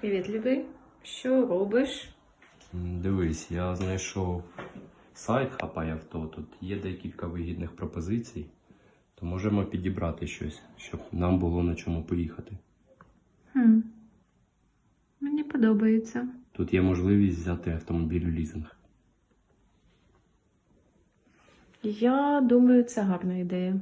Привіт, любий. Що робиш? Дивись, я знайшов сайт Хапай авто. Тут є декілька вигідних пропозицій, то можемо підібрати щось, щоб нам було на чому поїхати. Хм. Мені подобається. Тут є можливість взяти автомобіль у лізинг. Я думаю, це гарна ідея.